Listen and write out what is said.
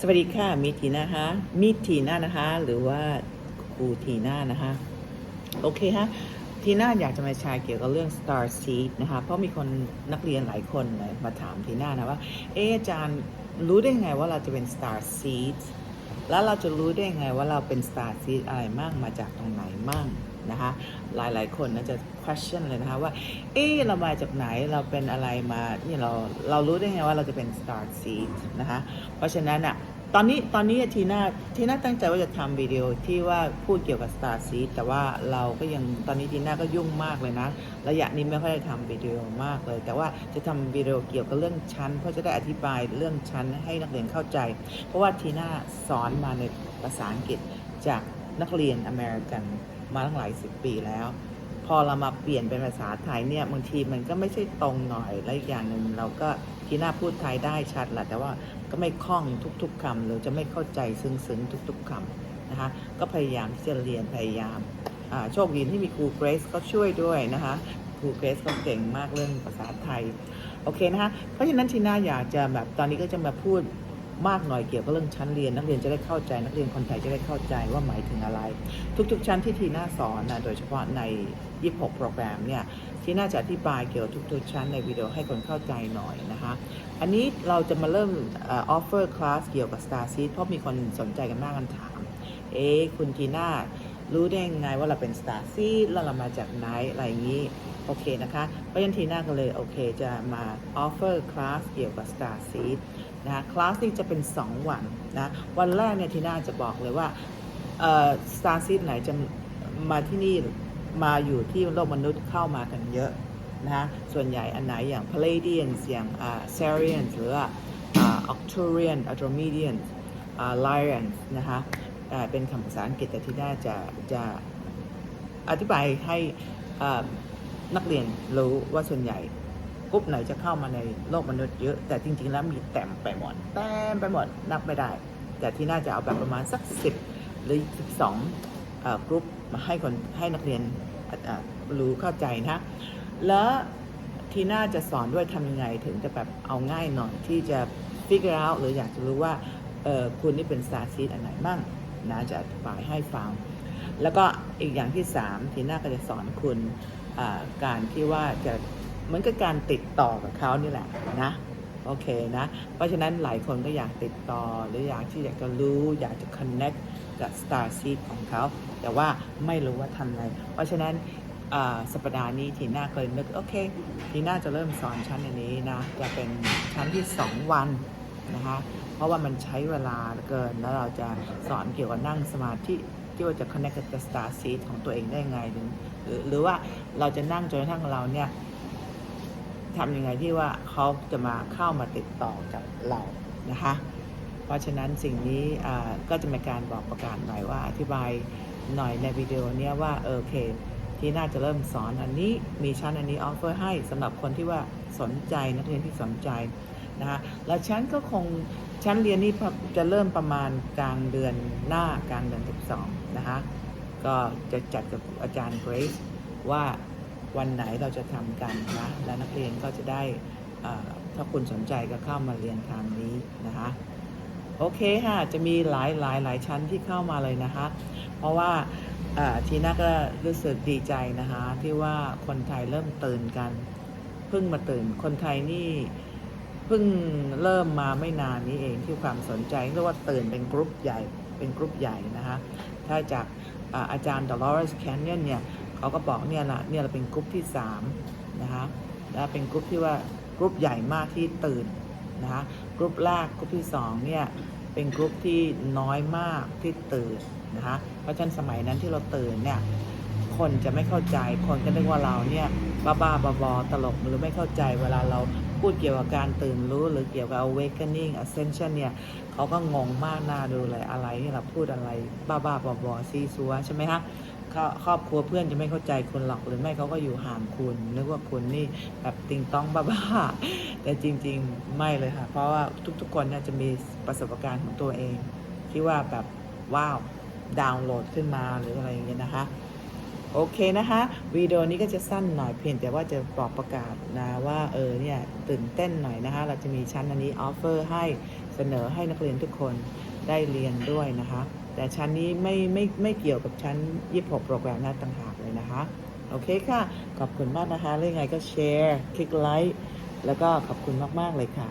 สวัสดีค่ะมิทีนะคะมิทีน่านะคะ หรือว่าครูทีน่านะคะ โอเคฮะทีน่าอยากจะมาแชร์เกี่ยวกับเรื่อง Star Seed นะคะเพราะมีคนนักเรียนหลายคนเลยมาถามทีน่านะว่า เอออาจารย์รู้ได้ไงว่าเราจะเป็น Star Seed แล้วเราจะรู้ได้ไงว่าเราเป็น Star Seed อะไรมั่งมาจากตรงไหนมั่ง นะคะหลายๆ คนนะจะ question เลยนะคะว่า เออเรามาจากไหนเราเป็นอะไรมาเนี่ยเราเรารู้ได้ไงว่าเราจะเป็น Star Seed นะคะเพราะฉะนั้นอะตอนนี้ตอนนี้ทีน่าทีน่าตั้งใจว่าจะทำวิดีโอที่ว่าพูดเกี่ยวกับ Star Seed แต่ว่าเราก็ยังตอนนี้ทีน่าก็ยุ่งมากเลยนะ ระยะนี้ไม่ค่อยได้ทำวิดีโอมากเลย แต่ว่าจะทำวิดีโอเกี่ยวกับเรื่องชั้น เพราะจะได้อธิบายเรื่องชั้นให้นักเรียนเข้าใจ เพราะว่าทีน่าสอนมาในภาษาอังกฤษจาก นักเรียนอเมริกันมาตั้งหลายสิบปีแล้ว พอเรามาเปลี่ยนเป็นภาษาไทยเนี่ยบางทีมันก็ไม่ใช่ตรงหน่อยและอีกอย่างหนึ่งเราก็ทีน่าพูดไทยได้ชัดแหละแต่ว่าก็ไม่คล่องทุกๆคำหรือจะไม่เข้าใจซึ้งๆทุกๆคำนะคะก็พยายามที่จะเรียนพยายามโชคดีที่มีครูเกรซก็ช่วยด้วยนะคะครูเกรซก็เก่งมากเรื่องภาษาไทย โอเคนะคะเพราะฉะนั้นทีน่าอยากจะแบบตอนนี้ก็จะมาพูด มากหน่อยเกี่ยวกับเรื่องชั้นเรียน นักเรียนจะได้เข้าใจ นักเรียนคนไทยจะได้เข้าใจว่าหมายถึงอะไร ทุกๆชั้นที่ทีน่าสอนนะโดยเฉพาะใน 26 โปรแกรมเนี่ยทีน่าจะอธิบายเกี่ยวกับทุกๆชั้นในวิดีโอให้คนเข้าใจหน่อยนะคะ อันนี้เราจะมาเริ่มออ offer class เกี่ยวกับ Star Seed เพราะมีคนสนใจกันมากกันถาม เอ๊คุณทีน่ารู้ได้ยังไงว่าเราเป็น Star Seed แล้วเรามาจากไหนอะไรอย่างนี้ โอเคนะคะเพราะฉันทีน่าก็เลยโอเคจะมา offer class เกี่ยวกับ Star Seed นะคะคลาสนี้จะเป็น 2 วันนะวันแรกเนี่ยทีน่าจะบอกเลยว่าเอ่อ Star Seed ไหนจะมาที่นี่มาอยู่ที่โลกมนุษย์เข้ามากันเยอะนะะส่วนใหญ่อันไหนอย่าง Palladians อย่างอ่า Sarians หรือว่าอ่า Octurian Andromedian อ่า Lyrians นะคะอ่าเป็นคำภาษาอังกฤษแต่ที่น่าจะจะอธิบายให้อ่า นักเรียนรู้ว่าส่วนใหญ่กรุ๊ปไหนจะเข้ามาในโลกมนุษย์เยอะแต่จริง ๆ แล้วมีเต็มไปหมดเต็มไปหมดนับไม่ได้ แต่ที่น่าจะเอาแบบประมาณสัก10หรือ12เอ่อกรุ๊ปมาให้คนให้นักเรียนรู้เข้าใจนะแล้วทีน่าจะสอนด้วยทำยังไงถึงจะแบบเอาง่ายหน่อยที่จะ figure out หรืออยากจะรู้ว่าคุณนี่เป็นสตาร์ซีดอันไหนมั่งนะจะอธิบายให้ฟัง แล้วก็อีกอย่างที่สามทีน่าก็จะสอนคุณการที่ว่าจะเหมือนกับการติดต่อกับเขานี่แหละนะโอเคนะ เพราะฉะนั้นหลายคนก็อยากติดต่อหรืออยากที่อยากจะรู้ อยากจะ connect กับ Star Seed ของเขา แต่ว่าไม่รู้ว่าทำไง เพราะฉะนั้นสัปดาห์นี้ทีน่าเคยนึกโอเค ทีน่าจะเริ่มสอนชั้นอันนี้นะ จะเป็นชั้นที่ 2 วันนะคะ เพราะว่ามันใช้เวลาเกินแล้วเราจะสอนเกี่ยวกับนั่งสมาธิ ที่ว่าจะ connect กับ Star Seed ของตัวเองได้ไงหรือหรือหรือว่าเราจะนั่งจนกระทั่งเราเนี่ยทำยังไงที่ว่าเขาจะมาเข้ามาติดต่อกับเรานะคะ เพราะฉะนั้นสิ่งนี้ก็จะมีการบอกประกาศหน่อยว่าอธิบายหน่อยในวิดีโอเนี้ยว่าเออโอเค ที่น่าจะเริ่มสอนอันนี้มีชั้นอันนี้ออฟเฟอร์ให้สำหรับคนที่ว่าสนใจนักเรียนที่สนใจนะคะแล้วชั้นก็คงชั้นเรียนนี้จะเริ่มประมาณกลางเดือนหน้ากลางเดือน 12 นะคะก็จะจัดกับอาจารย์เกรซว่าวันไหนเราจะทำกันนะและนักเรียนก็จะได้ถ้าคุณสนใจก็เข้ามาเรียนทางนี้นะคะโอเคค่ะ จะมีหลายหลายหลายชั้นที่เข้ามาเลยนะคะ เพราะว่าทีน่าก็รู้สึกดีใจนะคะที่ว่าคนไทยเริ่มตื่นกันเพิ่งมาตื่นคนไทยนี่เพิ่งเริ่มมาไม่นานนี้เองที่ความสนใจเรียกว่าตื่นเป็นกรุ๊ปใหญ่เป็นกรุ๊ปใหญ่นะคะ ถ้าจากอาจารย์ Dolores Canyon เนี่ยเขาก็บอกเนี่ยละเนี่ยเราเป็นกรุ๊ปที่3นะคะและเป็นกรุ๊ปที่ว่ากรุ๊ปใหญ่มากที่ตื่นนะคะกรุ๊ปแรกกรุ๊ปที่2เนี่ยเป็นกรุ๊ปที่น้อยมากที่ตื่นนะคะเพราะฉะนั้นสมัยนั้นที่เราตื่นเนี่ย คนจะไม่เข้าใจ คนก็นึกว่าเราเนี่ยบ้าบ้าๆบอๆตลกหรือไม่เข้าใจเวลาเราพูดเกี่ยวกับการตื่นรู้หรือเกี่ยวกับ awakening ascension เนี่ยเขาก็งงมากหน่าดูเลยอะไรที่เราพูดอะไรบ้าบ้าๆบอๆซีซัวใช่ไหมคะครอบครอบครัวเพื่อนจะไม่เข้าใจคุณหรอกหรือไม่เขาก็อยู่ห่างคุณนึกว่าคุณนี่แบบติงต้องบ้าๆแต่จริง ๆไม่เลยค่ะ เพราะว่าทุกๆคนเนี่ยจะมีประสบการณ์ของตัวเอง ที่ว่าแบบว้าวดาวน์โหลดขึ้นมาหรืออะไรอย่างเงี้ยนะคะ โอเคนะคะวิดีโอนี้ก็จะสั้นหน่อยเพียงแต่ว่าจะบอกประกาศนะว่าเออเนี่ยตื่นเต้นหน่อยนะคะ เราจะมีชั้นอันนี้ออฟเฟอร์ให้เสนอให้นักเรียนทุกคนได้เรียนด้วยนะคะ แต่ชั้นนี้ไม่ไม่ไม่เกี่ยวกับชั้น 26 โปรแกรมน้าต่างหากเลยนะคะ โอเคค่ะ ขอบคุณมากนะคะเรื่องไงก็แชร์ คลิกไลค์แล้วก็ขอบคุณมาก ๆ เลยค่ะ